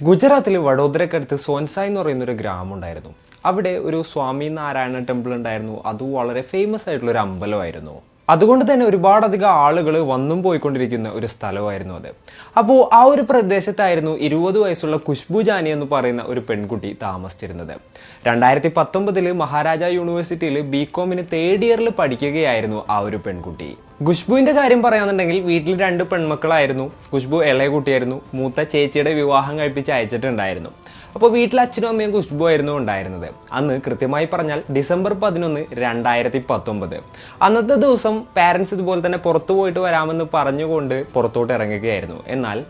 ഗുജറാത്തിൽ വഡോദരക്കടുത്ത് സോൻസായ് എന്ന് പറയുന്ന ഒരു ഗ്രാമം ഉണ്ടായിരുന്നു അവിടെ ഒരു സ്വാമി നാരായണ ടെമ്പിൾ ഉണ്ടായിരുന്നു. അത് വളരെ ഫേമസ് ആയിട്ടുള്ള ഒരു അമ്പലമായിരുന്നു. അതുകൊണ്ട് തന്നെ ഒരുപാടധികം ആളുകൾ വന്നും പോയിക്കൊണ്ടിരിക്കുന്ന ഒരു സ്ഥലമായിരുന്നു അത്. അപ്പോൾ ആ ഒരു പ്രദേശത്തായിരുന്നു ഇരുപത് വയസ്സുള്ള ഖുഷ്ബു ജാനി എന്ന് പറയുന്ന ഒരു പെൺകുട്ടി താമസിച്ചിരുന്നത്. രണ്ടായിരത്തി പത്തൊമ്പതിൽ മഹാരാജ യൂണിവേഴ്സിറ്റിയിൽ ബി കോമിന് തേർഡ് ഇയറിൽ പഠിക്കുകയായിരുന്നു ആ ഒരു പെൺകുട്ടി. ഖുഷ്ബുവിന്റെ കാര്യം പറയാന്നുണ്ടെങ്കിൽ വീട്ടിൽ രണ്ട് പെൺമക്കളായിരുന്നു. ഖുഷ്ബു ഇളയ കുട്ടിയായിരുന്നു. മൂത്ത ചേച്ചിയുടെ വിവാഹം കഴിപ്പിച്ച് അയച്ചിട്ടുണ്ടായിരുന്നു. അപ്പോൾ വീട്ടിൽ അച്ഛനും അമ്മയും ഖുഷ്ബു ആയിരുന്നു ഉണ്ടായിരുന്നത്. അന്ന് കൃത്യമായി പറഞ്ഞാൽ ഡിസംബർ പതിനൊന്ന് രണ്ടായിരത്തി പത്തൊമ്പത് അന്നത്തെ ദിവസം പാരൻസ് ഇതുപോലെ തന്നെ പുറത്തു പോയിട്ട് വരാമെന്ന് പറഞ്ഞുകൊണ്ട് പുറത്തോട്ട് ഇറങ്ങുകയായിരുന്നു. എന്നാൽ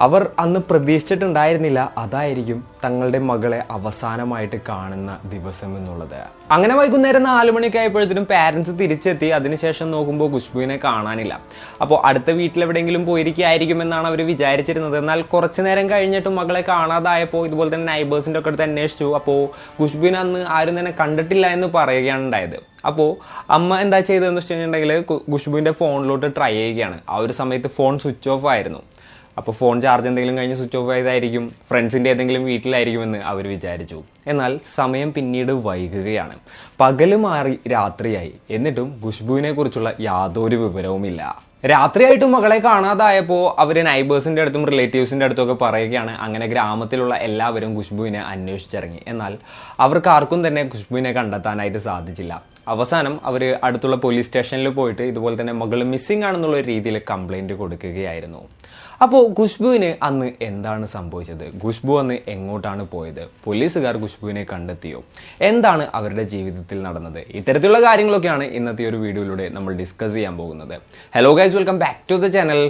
അവർ അന്ന് പ്രതീക്ഷിച്ചിട്ടുണ്ടായിരുന്നില്ല അതായിരിക്കും തങ്ങളുടെ മകളെ അവസാനമായിട്ട് കാണുന്ന ദിവസം എന്നുള്ളത്. അങ്ങനെ വൈകുന്നേരം നാലു മണിയൊക്കെ ആയപ്പോഴത്തേനും പാരന്റ്സ് തിരിച്ചെത്തി. അതിനുശേഷം നോക്കുമ്പോൾ ഖുഷ്ബുവിനെ കാണാനില്ല. അപ്പോൾ അടുത്ത വീട്ടിലെവിടെയെങ്കിലും പോയിരിക്കുകയായിരിക്കും എന്നാണ് അവർ വിചാരിച്ചിരുന്നത്. എന്നാൽ കുറച്ചു നേരം കഴിഞ്ഞിട്ടും മകളെ കാണാതായപ്പോൾ ഇതുപോലെ തന്നെ നൈബേഴ്സിന്റെ ഒക്കെ അടുത്ത് അന്വേഷിച്ചു. അപ്പോൾ ഖുഷ്ബുവിനെ അന്ന് ആരും തന്നെ കണ്ടിട്ടില്ല എന്ന് പറയുകയാണ് ഉണ്ടായത്. അപ്പോൾ അമ്മ എന്താ ചെയ്തതെന്ന് വെച്ച് കഴിഞ്ഞിട്ടുണ്ടെങ്കിൽ ഖുഷ്ബുവിന്റെ ഫോണിലോട്ട് ട്രൈ ചെയ്യുകയാണ്. ആ ഒരു സമയത്ത് ഫോൺ സ്വിച്ച് ഓഫ് ആയിരുന്നു. അപ്പോൾ ഫോൺ ചാർജ് എന്തെങ്കിലും കഴിഞ്ഞ് സ്വിച്ച് ഓഫ് ആയതായിരിക്കും ഫ്രണ്ട്സിന്റെ ഏതെങ്കിലും വീട്ടിലായിരിക്കുമെന്ന് അവർ വിചാരിച്ചു. എന്നാൽ സമയം പിന്നീട് വൈകുകയാണ്. പകൽ മാറി രാത്രിയായി. എന്നിട്ടും ഖുഷ്ബുവിനെ കുറിച്ചുള്ള യാതൊരു വിവരവുമില്ല. രാത്രിയായിട്ടും മകളെ കാണാതായപ്പോൾ അവർ നൈബേഴ്സിന്റെ അടുത്തും റിലേറ്റീവ്സിന്റെ അടുത്തും ഒക്കെ പറയുകയാണ്. അങ്ങനെ ഗ്രാമത്തിലുള്ള എല്ലാവരും ഖുഷ്ബുവിനെ അന്വേഷിച്ചിറങ്ങി. എന്നാൽ അവർക്ക് ആർക്കും തന്നെ ഖുഷ്ബുവിനെ കണ്ടെത്താനായിട്ട് സാധിച്ചില്ല. അവസാനം അവർ അടുത്തുള്ള പോലീസ് സ്റ്റേഷനിൽ പോയിട്ട് ഇതുപോലെ തന്നെ മകൾ മിസ്സിംഗ് ആണെന്നുള്ള രീതിയിൽ കംപ്ലൈന്റ് കൊടുക്കുകയായിരുന്നു. അപ്പോൾ ഖുഷ്ബുവിന് അന്ന് എന്താണ് സംഭവിച്ചത്? ഖുഷ്ബു അന്ന് എങ്ങോട്ടാണ് പോയത്? പോലീസുകാർ ഖുഷ്ബുവിനെ കണ്ടെത്തിയോ? എന്താണ് അവരുടെ ജീവിതത്തിൽ നടന്നത്? ഇത്തരത്തിലുള്ള കാര്യങ്ങളൊക്കെയാണ് ഇന്നത്തെ ഒരു വീഡിയോയിലൂടെ നമ്മൾ ഡിസ്കസ് ചെയ്യാൻ പോകുന്നത്. Hello guys welcome back to the channel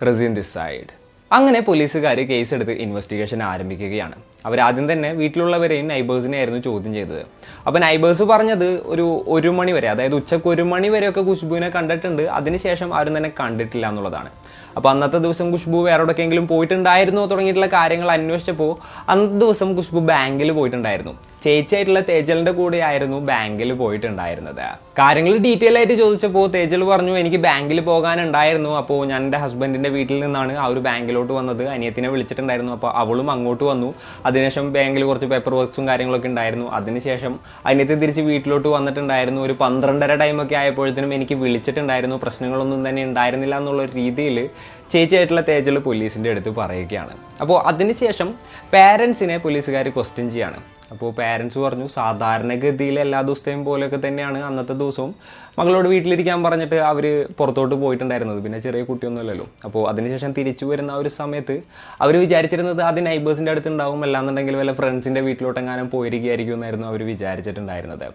Rasin this side അങ്ങനെ പോലീസുകാർ കേസെടുത്ത് ഇൻവെസ്റ്റിഗേഷൻ ആരംഭിക്കുകയാണ്. അവരാദ്യം തന്നെ വീട്ടിലുള്ളവരെയും നൈബേഴ്സിനെ ആയിരുന്നു ചോദ്യം ചെയ്തത്. അപ്പോൾ നൈബേഴ്സ് പറഞ്ഞത് ഒരു ഒരു മണി വരെ അതായത് ഉച്ചയ്ക്ക് ഒരു മണി വരെയൊക്കെ ഖുഷ്ബുവിനെ കണ്ടിട്ടുണ്ട്. അതിനുശേഷം ആരും തന്നെ കണ്ടിട്ടില്ല എന്നുള്ളതാണ്. അപ്പോൾ അന്നത്തെ ദിവസം ഖുഷ്ബു വേറെ എവിടെയെങ്കിലും പോയിട്ടുണ്ടായിരുന്നോ തുടങ്ങിയിട്ടുള്ള കാര്യങ്ങൾ അന്വേഷിച്ചപ്പോൾ അന്നത്തെ ദിവസം ഖുഷ്ബു ബാങ്കിൽ പോയിട്ടുണ്ടായിരുന്നു. ചേച്ചിയായിട്ടുള്ള തേജലിന്റെ കൂടെ ആയിരുന്നു ബാങ്കിൽ പോയിട്ടുണ്ടായിരുന്നത്. കാര്യങ്ങൾ ഡീറ്റെയിൽ ആയിട്ട് ചോദിച്ചപ്പോൾ തേജൽ പറഞ്ഞു എനിക്ക് ബാങ്കിൽ പോകാനുണ്ടായിരുന്നു. അപ്പോൾ ഞാൻ എന്റെ ഹസ്ബൻഡിന്റെ വീട്ടിൽ നിന്നാണ് ആ ഒരു ബാങ്കിലോട്ട് വന്നത്. അനിയത്തിനെ വിളിച്ചിട്ടുണ്ടായിരുന്നു. അപ്പോൾ അവളും അങ്ങോട്ട് വന്നു. അതിനുശേഷം ബാങ്കിൽ കുറച്ച് പേപ്പർ വർക്ക്സും കാര്യങ്ങളൊക്കെ ഉണ്ടായിരുന്നു. അതിനുശേഷം അനിയത്തി തിരിച്ച് വീട്ടിലോട്ട് വന്നിട്ടുണ്ടായിരുന്നു. ഒരു പന്ത്രണ്ടര ടൈമൊക്കെ ആയപ്പോഴത്തേനും എനിക്ക് വിളിച്ചിട്ടുണ്ടായിരുന്നു. പ്രശ്നങ്ങളൊന്നും തന്നെ ഉണ്ടായിരുന്നില്ല എന്നുള്ള രീതിയിൽ ചേച്ചിയായിട്ടുള്ള തേജൽ പോലീസിന്റെ അടുത്ത് പറയുകയാണ്. അപ്പോൾ അതിനുശേഷം പാരൻസിനെ പോലീസുകാർ ക്വസ്റ്റ്യൻ ചെയ്യാണ്. അപ്പോൾ പാരൻസ് പറഞ്ഞു സാധാരണഗതിയിൽ എല്ലാ ദിവസത്തെയും പോലെയൊക്കെ തന്നെയാണ് അന്നത്തെ ദിവസവും. മകളോട് വീട്ടിലിരിക്കാൻ പറഞ്ഞിട്ട് അവർ പുറത്തോട്ട് പോയിട്ടുണ്ടായിരുന്നത്. പിന്നെ ചെറിയ കുട്ടിയൊന്നുമല്ലല്ലോ. അപ്പോൾ അതിനുശേഷം തിരിച്ചു വരുന്ന ആ ഒരു സമയത്ത് അവർ വിചാരിച്ചിരുന്നത് അത് നൈബേഴ്സിന്റെ അടുത്ത് ഉണ്ടാവും അല്ലാന്നുണ്ടെങ്കിൽ വല്ല ഫ്രണ്ട്സിന്റെ വീട്ടിലോട്ടെങ്ങാനും പോയിരിക്കുകയായിരിക്കും എന്നായിരുന്നു അവർ വിചാരിച്ചിട്ടുണ്ടായിരുന്നത്.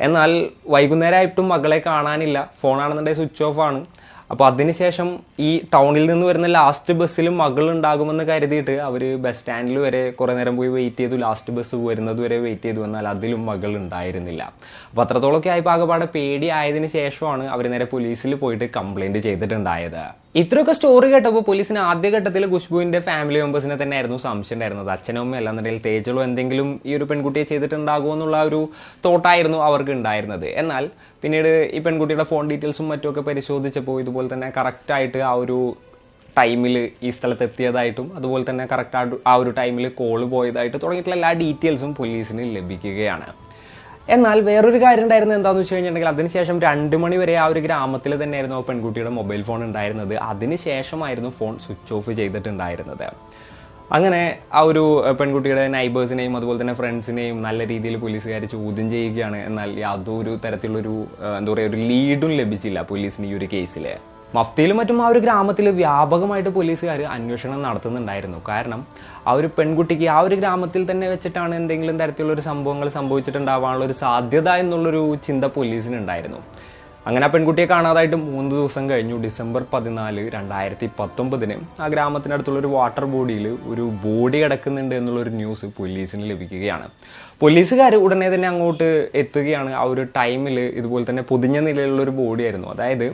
എന്നാൽ വൈകുന്നേരമായിട്ടും മകളെ കാണാനില്ല. ഫോണാണെന്നുണ്ടെങ്കിൽ സ്വിച്ച് ഓഫ് ആണ്. അപ്പോൾ അതിനുശേഷം ഈ ടൗണിൽ നിന്ന് വരുന്ന ലാസ്റ്റ് ബസ്സിൽ മകൾ ഉണ്ടാകുമെന്ന് കരുതിയിട്ട് അവർ ബസ് സ്റ്റാൻഡിൽ വരെ കുറേ നേരം പോയി വെയിറ്റ് ചെയ്തു. ലാസ്റ്റ് ബസ് വരുന്നത് വരെ വെയിറ്റ് ചെയ്തു. എന്നാൽ അതിലും മകൾ ഉണ്ടായിരുന്നില്ല. അപ്പോൾ അത്രത്തോളമൊക്കെ ആയപ്പോൾ പേടി ആയതിനു ശേഷമാണ് അവർ നേരെ പോലീസിൽ പോയിട്ട് കംപ്ലൈന്റ് ചെയ്തിട്ടുണ്ടായത്. ഇത്രയൊക്കെ സ്റ്റോറി കേട്ടപ്പോൾ പോലീസിന് ആദ്യഘട്ടത്തിൽ ഖുഷ്ബുവിന്റെ ഫാമിലി മെമ്പേഴ്സിനെ തന്നെ ആയിരുന്നു സംശയം ഉണ്ടായിരുന്നത്. അച്ഛനും അമ്മയും അല്ലാന്നുണ്ടെങ്കിൽ തേജലോ എന്തെങ്കിലും ഈ ഒരു പെൺകുട്ടിയെ ചെയ്തിട്ടുണ്ടാകുമോ എന്നുള്ള ഒരു തോട്ടായിരുന്നു അവർക്ക് ഉണ്ടായിരുന്നത്. എന്നാൽ പിന്നീട് ഈ പെൺകുട്ടിയുടെ ഫോൺ ഡീറ്റെയിൽസും മറ്റുമൊക്കെ പരിശോധിച്ചപ്പോൾ ഇതുപോലെ തന്നെ കറക്റ്റായിട്ട് ആ ഒരു ടൈമിൽ ഈ സ്ഥലത്ത് എത്തിയതായിട്ടും അതുപോലെ തന്നെ കറക്റ്റ് ആ ഒരു ടൈമിൽ കോൾ പോയതായിട്ട് തുടങ്ങിയിട്ടുള്ള എല്ലാ ഡീറ്റെയിൽസും പോലീസിന് ലഭിക്കുകയാണ്. എന്നാൽ വേറൊരു കാര്യം ഉണ്ടായിരുന്നത് എന്താണെന്ന് വെച്ച് കഴിഞ്ഞിട്ടുണ്ടെങ്കിൽ അതിനുശേഷം രണ്ട് മണി വരെ ആ ഒരു ഗ്രാമത്തിൽ തന്നെയായിരുന്നു ആ പെൺകുട്ടിയുടെ മൊബൈൽ ഫോൺ ഉണ്ടായിരുന്നത്. അതിനുശേഷമായിരുന്നു ഫോൺ സ്വിച്ച് ഓഫ് ചെയ്തിട്ടുണ്ടായിരുന്നത്. അങ്ങനെ ആ ഒരു പെൺകുട്ടിയുടെ നൈബേഴ്സിനെയും അതുപോലെ തന്നെ ഫ്രണ്ട്സിനെയും നല്ല രീതിയിൽ പോലീസുകാർ ചോദ്യം ചെയ്യുകയാണ്. എന്നാൽ യാതൊരു തരത്തിലുള്ളൊരു എന്താ പറയുക ഒരു ലീഡും ലഭിച്ചില്ല പോലീസിന് ഈ ഒരു കേസിൽ മഫ്തിയിലും മറ്റും ആ ഒരു ഗ്രാമത്തിൽ വ്യാപകമായിട്ട് പോലീസുകാർ അന്വേഷണം നടത്തുന്നുണ്ടായിരുന്നു. കാരണം ആ ഒരു പെൺകുട്ടിക്ക് ആ ഒരു ഗ്രാമത്തിൽ തന്നെ വെച്ചിട്ടാണ് എന്തെങ്കിലും തരത്തിലുള്ള ഒരു സംഭവങ്ങൾ സംഭവിച്ചിട്ടുണ്ടാവാനുള്ള ഒരു സാധ്യത എന്നുള്ളൊരു ചിന്ത പോലീസിനുണ്ടായിരുന്നു. അങ്ങനെ ആ പെൺകുട്ടിയെ കാണാതായിട്ട് മൂന്ന് ദിവസം കഴിഞ്ഞു. ഡിസംബർ പതിനാല് രണ്ടായിരത്തി പത്തൊമ്പതിന് ആ ഗ്രാമത്തിനടുത്തുള്ള ഒരു വാട്ടർ ബോഡിയിൽ ഒരു ബോഡി കിടക്കുന്നുണ്ട് എന്നുള്ളൊരു ന്യൂസ് പോലീസിന് ലഭിക്കുകയാണ്. പോലീസുകാർ ഉടനെ തന്നെ അങ്ങോട്ട് എത്തുകയാണ്. ആ ഒരു ടൈമിൽ ഇതുപോലെ തന്നെ പൊതിഞ്ഞ നിലയിലുള്ള ഒരു ബോഡി ആയിരുന്നു. അതായത്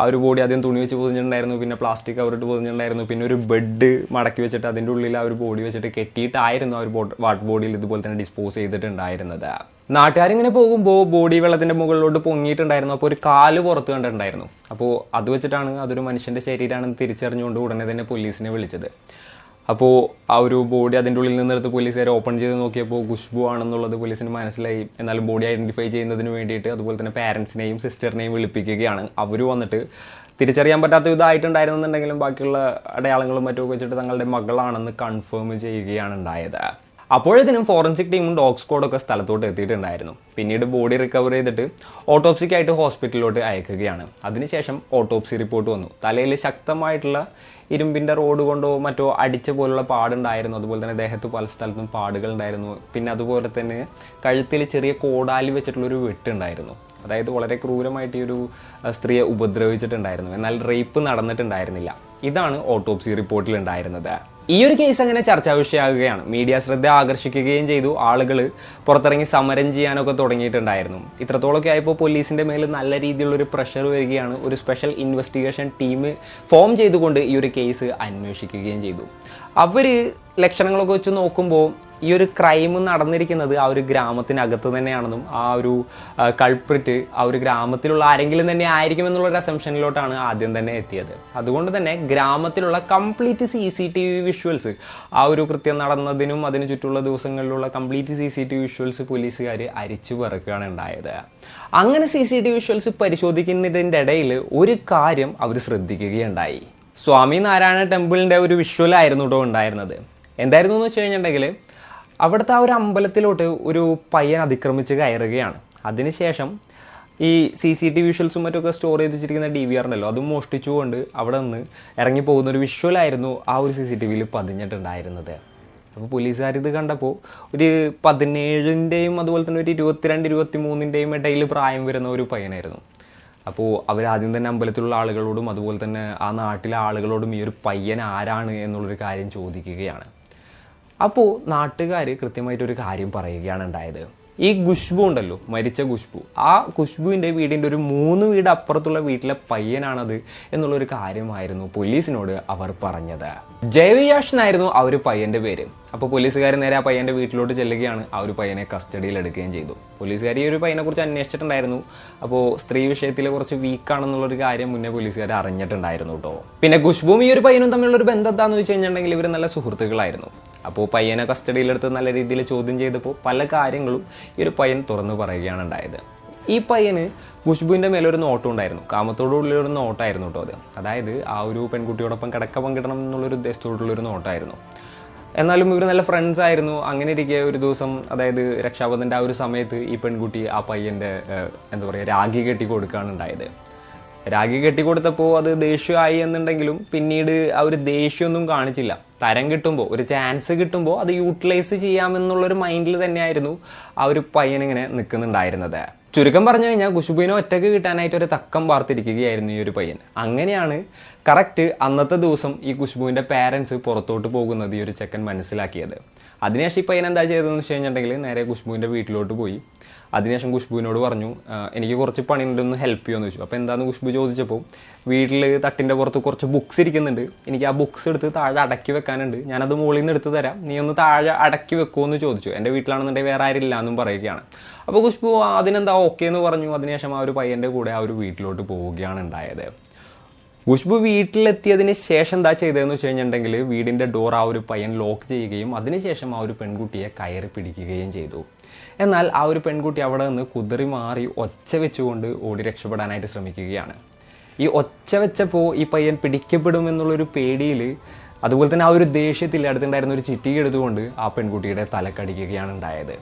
ആ ഒരു ബോഡി ആദ്യം തുണി വെച്ച് പൊതിഞ്ഞിട്ടുണ്ടായിരുന്നു പിന്നെ പ്ലാസ്റ്റിക് കവറിട്ട് പൊതിഞ്ഞിട്ടുണ്ടായിരുന്നു പിന്നെ ഒരു ബെഡ് മടക്കി വെച്ചിട്ട് അതിന്റെ ഉള്ളിൽ ആ ഒരു ബോഡി വെച്ചിട്ട് കെട്ടിയിട്ടായിരുന്നു ആ ഒരു വാട്ട് ബോഡിയിൽ ഇതുപോലെ തന്നെ ഡിസ്പോസ് ചെയ്തിട്ടുണ്ടായിരുന്നത്. നാട്ടുകാരിങ്ങനെ പോകുമ്പോൾ ബോഡി വെള്ളത്തിന്റെ മുകളിലോട്ട് പൊങ്ങിയിട്ടുണ്ടായിരുന്നു. അപ്പോൾ ഒരു കാൽ പുറത്ത് കണ്ടിട്ടുണ്ടായിരുന്നു. അപ്പോൾ അത് വെച്ചിട്ടാണ് അതൊരു മനുഷ്യന്റെ ശരീരമാണെന്ന് തിരിച്ചറിഞ്ഞുകൊണ്ട് ഉടനെ തന്നെ പോലീസിനെ വിളിച്ചത്. അപ്പോൾ ആ ഒരു ബോഡി അതിന്റെ ഉള്ളിൽ നിന്നെടുത്ത് പോലീസുകാർ ഓപ്പൺ ചെയ്ത് നോക്കിയപ്പോൾ ഖുഷ്ബു ആണെന്നുള്ളത് പോലീസിന് മനസ്സിലായി. എന്നാലും ബോഡി ഐഡന്റിഫൈ ചെയ്യുന്നതിന് വേണ്ടിയിട്ട് അതുപോലെ തന്നെ പാരൻസിനെയും സിസ്റ്ററിനെയും വിളിപ്പിക്കുകയാണ്. അവർ വന്നിട്ട് തിരിച്ചറിയാൻ പറ്റാത്ത ഇതായിട്ടുണ്ടായിരുന്നെന്നുണ്ടെങ്കിലും ബാക്കിയുള്ള അടയാളങ്ങളും മറ്റൊക്കെ വെച്ചിട്ട് തങ്ങളുടെ മകളാണെന്ന് കൺഫേം ചെയ്യുകയാണ് ഉണ്ടായത്. അപ്പോഴത്തേനും ഫോറൻസിക് ടീമും ഡോഗ് സ്ക്വാഡൊക്കെ സ്ഥലത്തോട്ട് എത്തിയിട്ടുണ്ടായിരുന്നു. പിന്നീട് ബോഡി റിക്കവർ ചെയ്തിട്ട് ഓട്ടോപ്സിക്കായിട്ട് ഹോസ്പിറ്റലിലോട്ട് അയക്കുകയാണ്. അതിനുശേഷം ഓട്ടോപ്സി റിപ്പോർട്ട് വന്നു. തലയിൽ ശക്തമായിട്ടുള്ള ഇരുമ്പിന്റെ റോഡ് കൊണ്ടോ മറ്റോ അടിച്ച പോലുള്ള പാടുണ്ടായിരുന്നു. അതുപോലെ തന്നെ ദേഹത്ത് പല സ്ഥലത്തും പാടുകൾ ഉണ്ടായിരുന്നു പിന്നെ അതുപോലെ തന്നെ കഴുത്തിൽ ചെറിയ കോടാലി വെച്ചിട്ടുള്ള ഒരു വെട്ടുണ്ടായിരുന്നു. അതായത് വളരെ ക്രൂരമായിട്ട് ഈ ഒരു സ്ത്രീയെ ഉപദ്രവിച്ചിട്ടുണ്ടായിരുന്നു. എന്നാൽ റേപ്പ് നടന്നിട്ടുണ്ടായിരുന്നില്ല. ഇതാണ് ഓട്ടോപ്സി റിപ്പോർട്ടിൽ ഉണ്ടായിരുന്നത് ഈ ഒരു കേസ് അങ്ങനെ ചർച്ചാ വിഷയമാകുകയാണ്. മീഡിയ ശ്രദ്ധ ആകർഷിക്കുകയും ചെയ്തു. ആളുകൾ പുറത്തിറങ്ങി സമരം ചെയ്യാനൊക്കെ തുടങ്ങിയിട്ടുണ്ടായിരുന്നു. ഇത്രത്തോളമൊക്കെ ആയപ്പോൾ പോലീസിന്റെ മേൽ നല്ല രീതിയിലുള്ള ഒരു പ്രഷർ വരികയാണ്. ഒരു സ്പെഷ്യൽ ഇൻവെസ്റ്റിഗേഷൻ ടീം ഫോം ചെയ്തുകൊണ്ട് ഈ ഒരു കേസ് അന്വേഷിക്കുകയും ചെയ്തു. അവർ ലക്ഷണങ്ങളൊക്കെ വെച്ച് നോക്കുമ്പോൾ ഈ ഒരു ക്രൈം നടന്നിരിക്കുന്നത് ആ ഒരു ഗ്രാമത്തിനകത്ത് തന്നെയാണെന്നും ആ ഒരു കൾപ്രിറ്റ് ആ ഒരു ഗ്രാമത്തിലുള്ള ആരെങ്കിലും തന്നെ ആയിരിക്കും എന്നുള്ള ഒരു അസംഷനിലോട്ടാണ് ആദ്യം തന്നെ എത്തിയത്. അതുകൊണ്ട് തന്നെ ഗ്രാമത്തിലുള്ള complete C C T V visuals ആ ഒരു കൃത്യം നടന്നതിനും അതിന് ചുറ്റുള്ള ദിവസങ്ങളിലുള്ള complete C C T V visuals പോലീസുകാർ അരിച്ചു പറക്കുകയാണ് ഉണ്ടായത്. അങ്ങനെ C C T V visuals പരിശോധിക്കുന്നതിന്റെ ഇടയിൽ ഒരു കാര്യം അവർ ശ്രദ്ധിക്കുകയുണ്ടായി. സ്വാമി നാരായണ ടെമ്പിളിന്റെ ഒരു വിഷ്വൽ ആയിരുന്നു കേട്ടോ ഉണ്ടായിരുന്നത്. എന്തായിരുന്നു എന്ന് വെച്ച് കഴിഞ്ഞിട്ടുണ്ടെങ്കിൽ അവിടുത്തെ ആ ഒരു അമ്പലത്തിലോട്ട് ഒരു പയ്യൻ അതിക്രമിച്ച് കയറുകയാണ്. അതിനുശേഷം ഈ സി സി ടി വിഷ്വൽസും മറ്റൊക്കെ സ്റ്റോർ ചെയ്ത് വെച്ചിരിക്കുന്ന ഡി വി ആർ ഉണ്ടല്ലോ അതും മോഷ്ടിച്ചുകൊണ്ട് അവിടെ നിന്ന് ഇറങ്ങി പോകുന്ന ഒരു വിഷ്വലായിരുന്നു ആ ഒരു സി സി ടി വിയിൽ പതിഞ്ഞിട്ടുണ്ടായിരുന്നത്. അപ്പോൾ പോലീസുകാർ ഇത് കണ്ടപ്പോൾ ഒരു പതിനേഴിന്റെയും അതുപോലെ തന്നെ ഒരു ഇരുപത്തിരണ്ട് ഇരുപത്തി മൂന്നിന്റെയും ഇടയിൽ പ്രായം വരുന്ന ഒരു പയ്യനായിരുന്നു. അപ്പോൾ അവരാദ്യം തന്നെ അമ്പലത്തിലുള്ള ആളുകളോടും അതുപോലെ തന്നെ ആ നാട്ടിലെ ആളുകളോടും ഈ ഒരു പയ്യൻ ആരാണ് എന്നുള്ളൊരു കാര്യം ചോദിക്കുകയാണ്. അപ്പോൾ നാട്ടുകാർ കൃത്യമായിട്ടൊരു കാര്യം പറയുകയാണ് ഉണ്ടായത്. ഈ ഖുഷ്ബു ഉണ്ടല്ലോ മരിച്ച ഖുഷ്ബു ആ ഖുഷ്ബുവിന്റെ വീടിന്റെ ഒരു മൂന്ന് വീട് അപ്പുറത്തുള്ള വീട്ടിലെ പയ്യനാണത് എന്നുള്ളൊരു കാര്യമായിരുന്നു പോലീസിനോട് അവർ പറഞ്ഞത്. ജയവിയാഷ് എന്നായിരുന്നു ആ ഒരു പയ്യന്റെ പേര്. അപ്പോൾ പോലീസുകാർ നേരെ ആ പയ്യന്റെ വീട്ടിലോട്ട് ചെല്ലുകയാണ്. ആ ഒരു പയ്യനെ കസ്റ്റഡിയിൽ എടുക്കുകയും ചെയ്തു. പോലീസുകാർ ഈ ഒരു പയ്യനെ കുറിച്ച് അന്വേഷിച്ചിട്ടുണ്ടായിരുന്നു. അപ്പോൾ സ്ത്രീ വിഷയത്തിൽ കുറച്ച് വീക്കാണെന്നുള്ളൊരു കാര്യം മുന്നേ പോലീസുകാർ അറിഞ്ഞിട്ടുണ്ടായിരുന്നു കേട്ടോ പിന്നെ ഖുഷ്ബുവും ഈ ഒരു പയ്യനും തമ്മിലുള്ള ഒരു ബന്ധം എന്താണെന്ന് വെച്ച് കഴിഞ്ഞിട്ടുണ്ടെങ്കിൽ ഇവർ നല്ല സുഹൃത്തുക്കളായിരുന്നു. അപ്പോൾ പയ്യനെ കസ്റ്റഡിയിലെടുത്ത് നല്ല രീതിയിൽ ചോദ്യം ചെയ്തപ്പോൾ പല കാര്യങ്ങളും ഈ ഒരു പയ്യൻ തുറന്നു പറയുകയാണ് ഉണ്ടായത്. ഈ പയ്യന് ഖുഷ്ബുവിന്റെ മേലൊരു നോട്ടം ഉണ്ടായിരുന്നു കാമത്തോടുള്ള ഒരു നോട്ടായിരുന്നു കേട്ടോ അത്. അതായത് ആ ഒരു പെൺകുട്ടിയോടൊപ്പം കിടക്ക പങ്കിടണം എന്നുള്ളൊരു ഉദ്ദേശത്തോടുള്ളൊരു നോട്ടായിരുന്നു. എന്നാലും ഇവർ നല്ല ഫ്രണ്ട്സ് ആയിരുന്നു. അങ്ങനെ ഇരിക്കെ ഒരു ദിവസം അതായത് രക്ഷാബന്ധന്റെ ആ ഒരു സമയത്ത് ഈ പെൺകുട്ടി ആ പയ്യന്റെ എന്താ പറയുക രാഖി കെട്ടി കൊടുക്കുകയാണ് ഉണ്ടായത്. രാഖി കെട്ടിക്കൊടുത്തപ്പോൾ അത് ദേഷ്യമായി എന്നുണ്ടെങ്കിലും പിന്നീട് ആ ഒരു ദേഷ്യമൊന്നും കാണിച്ചില്ല. തരം കിട്ടുമ്പോൾ ഒരു ചാൻസ് കിട്ടുമ്പോൾ അത് യൂട്ടിലൈസ് ചെയ്യാമെന്നുള്ളൊരു മൈൻഡിൽ തന്നെയായിരുന്നു ആ ഒരു പയ്യൻ ഇങ്ങനെ നിൽക്കുന്നുണ്ടായിരുന്നത് ചുരുക്കം പറഞ്ഞു കഴിഞ്ഞാൽ ഖുശുബിനെ ഒറ്റയ്ക്ക് കിട്ടാനായിട്ട് ഒരു തക്കം പാർത്തിരിക്കുകയായിരുന്നു ഈ ഒരു പയ്യൻ. അങ്ങനെയാണ് കറക്റ്റ് അന്നത്തെ ദിവസം ഈ കുശുബുവിന്റെ പാരൻസ് പുറത്തോട്ട് പോകുന്നത് ഈ ഒരു ചെക്കൻ മനസ്സിലാക്കിയത്. അതിനുശേഷം ഈ പയ്യൻ എന്താ ചെയ്തതെന്ന് വെച്ച് കഴിഞ്ഞിട്ടുണ്ടെങ്കിൽ നേരെ കുശുബുവിന്റെ വീട്ടിലോട്ട് പോയി. അതിനുശേഷം ഖുഷ്ബുവിനോട് പറഞ്ഞു എനിക്ക് കുറച്ച് പണി ഉണ്ടെന്ന് ഹെൽപ്പ് ചെയ്യുമെന്ന് ചോദിച്ചു. അപ്പോൾ എന്താണെന്ന് ഖുഷ്ബു ചോദിച്ചപ്പോൾ വീട്ടിൽ തട്ടിന്റെ പുറത്ത് കുറച്ച് ബുക്സ് ഇരിക്കുന്നുണ്ട്. എനിക്ക് ആ ബുക്സ് എടുത്ത് താഴെ അടക്കി വെക്കാനുണ്ട്. ഞാനത് മുകളിൽ നിന്ന് എടുത്ത് തരാം. നീ ഒന്ന് താഴെ അടക്കി വെക്കുമോ എന്ന് ചോദിച്ചു. എന്റെ വീട്ടിലാണെന്നുണ്ടെങ്കിൽ വേറെ ആരില്ല എന്നും പറയുകയാണ്. അപ്പോൾ ഖുഷ്ബു അതിനെന്താ ഓക്കെ എന്ന് പറഞ്ഞു. അതിനുശേഷം ആ ഒരു പയ്യന്റെ കൂടെ ആ ഒരു വീട്ടിലോട്ട് പോവുകയാണ് ഉണ്ടായത്. ഖുഷ്ബു വീട്ടിലെത്തിയതിന് ശേഷം എന്താ ചെയ്തതെന്ന് വെച്ച് കഴിഞ്ഞിട്ടുണ്ടെങ്കിൽ വീടിന്റെ ഡോർ ആ ഒരു പയ്യൻ ലോക്ക് ചെയ്യുകയും അതിനുശേഷം ആ ഒരു പെൺകുട്ടിയെ കയറി പിടിക്കുകയും ചെയ്തു. എന്നാൽ ആ ഒരു പെൺകുട്ടി അവിടെ നിന്ന് കുതിറി മാറി ഒച്ച വെച്ചുകൊണ്ട് ഓടി രക്ഷപ്പെടാനായിട്ട് ശ്രമിക്കുകയാണ്. ഈ ഒച്ച വെച്ചപ്പോൾ ഈ പയ്യൻ പിടിക്കപ്പെടുമെന്നുള്ളൊരു പേടിയിൽ അതുപോലെ തന്നെ ആ ഒരു ദേഷ്യത്തിൽ അടുത്തുണ്ടായിരുന്ന ഒരു ചിറ്റി എടുത്തുകൊണ്ട് ആ പെൺകുട്ടിയുടെ തലക്കടിക്കുകയാണ് ഉണ്ടായത്.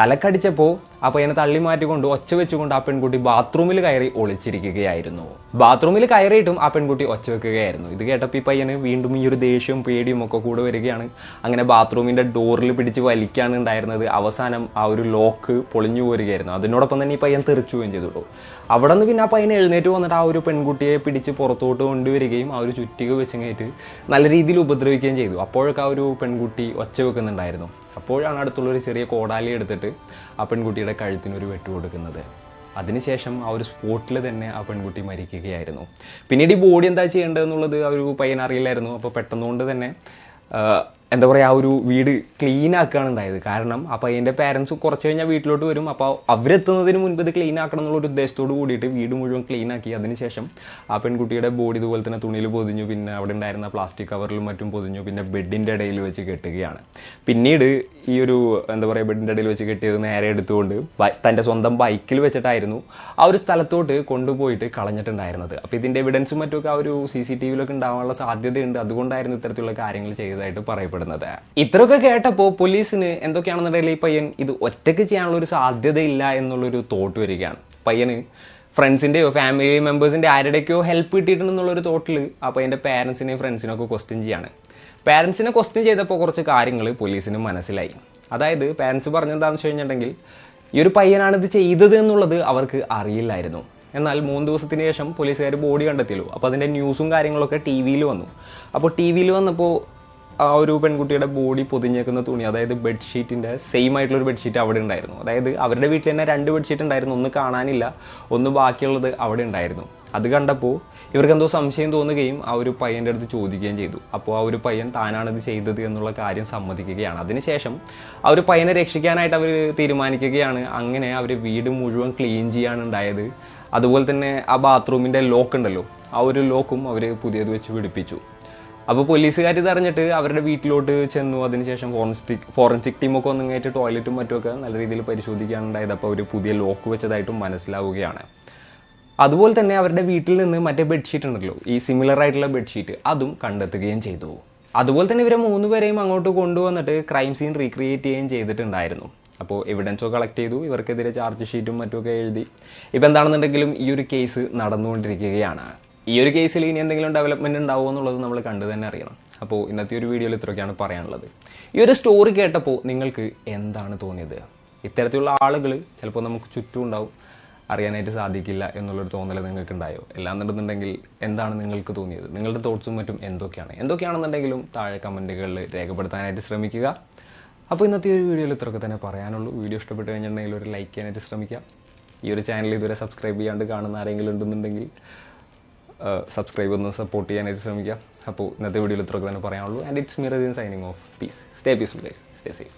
തലക്കടിച്ചപ്പോൾ പയ്യനെ തള്ളി മാറ്റിക്കൊണ്ട് ഒച്ച വെച്ചുകൊണ്ട് ആ പെൺകുട്ടി ബാത്റൂമിൽ കയറി ഒളിച്ചിരിക്കുകയായിരുന്നു. ബാത്റൂമിൽ കയറിയിട്ടും ആ പെൺകുട്ടി ഒച്ച വെക്കുകയായിരുന്നു. ഇത് കേട്ടപ്പോൾ ഈ പയ്യന് വീണ്ടും ഈ ഒരു ദേഷ്യവും പേടിയും ഒക്കെ കൂടെ വരികയാണ്. അങ്ങനെ ബാത്റൂമിന്റെ ഡോറിൽ പിടിച്ച് വലിക്കാണ് ഉണ്ടായിരുന്നത്. അവസാനം ആ ഒരു ലോക്ക് പൊളിഞ്ഞു പോരുകയായിരുന്നു. അതിനോടൊപ്പം തന്നെ ഈ പയ്യൻ തെറിച്ചുകയും ചെയ്തുള്ളൂ ചെയ്തു അവിടെ നിന്ന് പിന്നെ ആ പയ്യൻ എഴുന്നേറ്റ് വന്നിട്ട് ആ ഒരു പെൺകുട്ടിയെ പിടിച്ച് പുറത്തോട്ട് കൊണ്ടുവരികയും ആ ഒരു ചുറ്റിക വെച്ചങ്ങേറ്റ് നല്ല രീതിയിൽ ഉപദ്രവിക്കുകയും ചെയ്തു. അപ്പോഴൊക്കെ ആ ഒരു പെൺകുട്ടി ഒച്ച വെക്കുന്നുണ്ടായിരുന്നു. അപ്പോഴാണ് അടുത്തുള്ള ഒരു ചെറിയ കോടാലി എടുത്തിട്ട് ആ പെൺകുട്ടിയുടെ കഴുത്തിനൊരു വെട്ട് കൊടുക്കുന്നത്. അതിനുശേഷം ആ ഒരു സ്പോട്ടിൽ തന്നെ ആ പെൺകുട്ടി മരിക്കുകയായിരുന്നു. പിന്നീട് ഈ ബോഡി എന്താ ചെയ്യേണ്ടതെന്നുള്ളത് ആ ഒരു പയ്യൻ അറിയില്ലായിരുന്നു. അപ്പോൾ പെട്ടെന്നുകൊണ്ട് തന്നെ എന്താ പറയുക ആ ഒരു വീട് ക്ലീൻ ആക്കുകയാണ് ഉണ്ടായത്. കാരണം ആ പയ്യന്റെ പാരൻസ് കുറച്ച് കഴിഞ്ഞാൽ വീട്ടിലോട്ട് വരും. അപ്പോൾ അവരെത്തുന്നതിന് മുൻപ് ഇത് ക്ലീൻ ആക്കണം എന്നുള്ള ഒരു ഉദ്ദേശത്തോട് കൂടിയിട്ട് വീട് മുഴുവൻ ക്ലീൻ ആക്കി. അതിനുശേഷം ആ പെൺകുട്ടിയുടെ ബോഡി ഇതുപോലെ തന്നെ തുണിയിൽ പൊതിഞ്ഞു. പിന്നെ അവിടെ ഉണ്ടായിരുന്ന പ്ലാസ്റ്റിക് കവറിലും മറ്റും പൊതിഞ്ഞു. പിന്നെ ബെഡിന്റെ ഇടയിൽ വെച്ച് കെട്ടുകയാണ്. പിന്നീട് ഈ ഒരു എന്താ പറയുക ബെഡിന്റെ ഇടയിൽ വെച്ച് കെട്ടിയത് നേരെ എടുത്തുകൊണ്ട് തന്റെ സ്വന്തം ബൈക്കിൽ വെച്ചിട്ടായിരുന്നു ആ ഒരു സ്ഥലത്തോട്ട് കൊണ്ടുപോയിട്ട് കളഞ്ഞിട്ടുണ്ടായിരുന്നത്. അപ്പോൾ ഇതിന്റെ എവിഡൻസും മറ്റുമൊക്കെ ആ ഒരു സി സി ടി വിയിലൊക്കെ ഉണ്ടാവാനുള്ള സാധ്യതയുണ്ട്. അതുകൊണ്ടായിരുന്നു ഇത്തരത്തിലുള്ള കാര്യങ്ങൾ ചെയ്തതായിട്ട് പറയപ്പെടുന്നത്. ഇത്രയൊക്കെ കേട്ടപ്പോൾ പോലീസിന് എന്തൊക്കെയാണെന്നുണ്ടെങ്കിൽ ഈ പയ്യൻ ഇത് ഒറ്റയ്ക്ക് ചെയ്യാനുള്ള ഒരു സാധ്യതയില്ല എന്നുള്ളൊരു തോട്ട് വരികയാണ്. പയ്യന് ഫ്രണ്ട്സിന്റെയോ ഫാമിലി മെമ്പേഴ്സിന്റെ ആരുടെയൊക്കെയോ ഹെൽപ്പ് കിട്ടിയിട്ടുണ്ടെന്നുള്ളൊരു തോട്ടിൽ ആ പയ്യന്റെ പാരൻസിനെയും ഫ്രണ്ട്സിനൊക്കെ ക്വസ്റ്റ്യൻ ചെയ്യാണ്. പാരൻസിനെ ക്വസ്റ്റ്യൻ ചെയ്തപ്പോൾ കുറച്ച് കാര്യങ്ങൾ പോലീസിന് മനസ്സിലായി. അതായത് പാരൻസ് പറഞ്ഞെന്താണെന്ന് വെച്ച് കഴിഞ്ഞിട്ടുണ്ടെങ്കിൽ ഈ ഒരു പയ്യനാണ് ഇത് ചെയ്തത് എന്നുള്ളത് അവർക്ക് അറിയില്ലായിരുന്നു. എന്നാൽ മൂന്ന് ദിവസത്തിന് ശേഷം പോലീസുകാർ ബോഡി കണ്ടെത്തിയല്ലോ. അപ്പോൾ അതിന്റെ ന്യൂസും കാര്യങ്ങളൊക്കെ ടി വിയിൽ വന്നു. അപ്പോൾ ടി വിയിൽ വന്നപ്പോൾ ആ ഒരു പെൺകുട്ടിയുടെ ബോഡി പൊതിഞ്ഞേക്കുന്ന തുണി അതായത് ബെഡ്ഷീറ്റിന്റെ സെയിം ആയിട്ടുള്ള ഒരു ബെഡ്ഷീറ്റ് അവിടെ ഉണ്ടായിരുന്നു. അതായത് അവരുടെ വീട്ടിൽ തന്നെ രണ്ട് ബെഡ്ഷീറ്റ് ഉണ്ടായിരുന്നു ഒന്ന് കാണാനില്ല ഒന്ന് ബാക്കിയുള്ളത് അവിടെ ഉണ്ടായിരുന്നു. അത് കണ്ടപ്പോൾ ഇവർക്ക് എന്തോ സംശയം തോന്നുകയും ആ ഒരു പയ്യന്റെ അടുത്ത് ചോദിക്കുകയും ചെയ്തു. അപ്പോൾ ആ ഒരു പയ്യൻ താനാണിത് ചെയ്തത് എന്നുള്ള കാര്യം സമ്മതിക്കുകയാണ്. അതിനുശേഷം ആ ഒരു പയ്യനെ രക്ഷിക്കാനായിട്ട് അവർ തീരുമാനിക്കുകയാണ്. അങ്ങനെ അവർ വീട് മുഴുവൻ ക്ലീൻ ചെയ്യാണ് ഉണ്ടായത്. അതുപോലെ തന്നെ ആ ബാത്റൂമിന്റെ ലോക്ക് ഉണ്ടല്ലോ ആ ഒരു ലോക്കും അവർ പുതിയത് വെച്ച് പിടിപ്പിച്ചു. അപ്പോൾ പോലീസുകാർ ഇത് അറിഞ്ഞിട്ട് അവരുടെ വീട്ടിലോട്ട് ചെന്നു. അതിനുശേഷം ഫോറൻസിക് ഫോറൻസിക് ടീമൊക്കെ ഒന്നിങ്ങായിട്ട് ടോയ്ലറ്റും മറ്റുമൊക്കെ നല്ല രീതിയിൽ പരിശോധിക്കാനുണ്ടായത്. അപ്പോൾ അവർ പുതിയ ലോക്ക് വെച്ചതായിട്ടും മനസ്സിലാവുകയാണ്. അതുപോലെ തന്നെ അവരുടെ വീട്ടിൽ നിന്ന് മറ്റേ ബെഡ്ഷീറ്റ് ഉണ്ടല്ലോ ഈ സിമിലർ ആയിട്ടുള്ള ബെഡ്ഷീറ്റ് അതും കണ്ടെത്തുകയും ചെയ്തു. അതുപോലെ തന്നെ ഇവരെ മൂന്ന് പേരെയും അങ്ങോട്ട് കൊണ്ടുവന്നിട്ട് ക്രൈം സീൻ റീക്രിയേറ്റ് ചെയ്യുകയും ചെയ്തിട്ടുണ്ടായിരുന്നു. അപ്പോൾ എവിഡൻസോ കളക്ട് ചെയ്തു. ഇവർക്കെതിരെ ചാർജ് ഷീറ്റും മറ്റുമൊക്കെ എഴുതി. ഇപ്പം എന്താണെന്നുണ്ടെങ്കിലും ഈ ഒരു കേസ് നടന്നുകൊണ്ടിരിക്കുകയാണ്. ഈ ഒരു കേസിൽ ഇനി എന്തെങ്കിലും ഡെവലപ്മെന്റ് ഉണ്ടാവുമോ എന്നുള്ളത് നമ്മൾ കണ്ടു തന്നെ അറിയണം. അപ്പോൾ ഇന്നത്തെ ഒരു വീഡിയോയിൽ ഇത്രയൊക്കെയാണ് പറയാനുള്ളത്. ഈ ഒരു സ്റ്റോറി കേട്ടപ്പോൾ നിങ്ങൾക്ക് എന്താണ് തോന്നിയത്? ഇത്തരത്തിലുള്ള ആളുകൾ ചിലപ്പോൾ നമുക്ക് ചുറ്റും ഉണ്ടാവും അറിയാനായിട്ട് സാധിക്കില്ല എന്നുള്ളൊരു തോന്നൽ നിങ്ങൾക്ക് ഉണ്ടായോ എന്നുണ്ടെന്നുണ്ടെങ്കിൽ എന്താണ് നിങ്ങൾക്ക് തോന്നിയത്? നിങ്ങളുടെ തോട്ട്സും മറ്റും എന്തൊക്കെയാണ്? എന്തൊക്കെയാണെന്നുണ്ടെങ്കിലും താഴെ കമന്റുകളിൽ രേഖപ്പെടുത്താനായിട്ട് ശ്രമിക്കുക. അപ്പോൾ ഇന്നത്തെ ഒരു വീഡിയോയിൽ ഇത്രയൊക്കെ തന്നെ പറയാനുള്ളൂ. വീഡിയോ ഇഷ്ടപ്പെട്ട് കഴിഞ്ഞിട്ടുണ്ടെങ്കിൽ ഒരു ലൈക്ക് ചെയ്യാനായിട്ട് ശ്രമിക്കുക. ഈ ഒരു ചാനൽ ഇതുവരെ സബ്സ്ക്രൈബ് ചെയ്യാണ്ട് കാണുന്ന ആരെങ്കിലും ഉണ്ടെന്നുണ്ടെങ്കിൽ സബ്സ്ക്രൈബ് ഒന്ന് സപ്പോർട്ട് ചെയ്യാനായിട്ട് ശ്രമിക്കുക. അപ്പോൾ ഇന്നത്തെ വീഡിയോയിൽ ഇത്രയൊക്കെ തന്നെ പറയാനുള്ളൂ. And it's Mirror signing off peace stay peaceful guys stay safe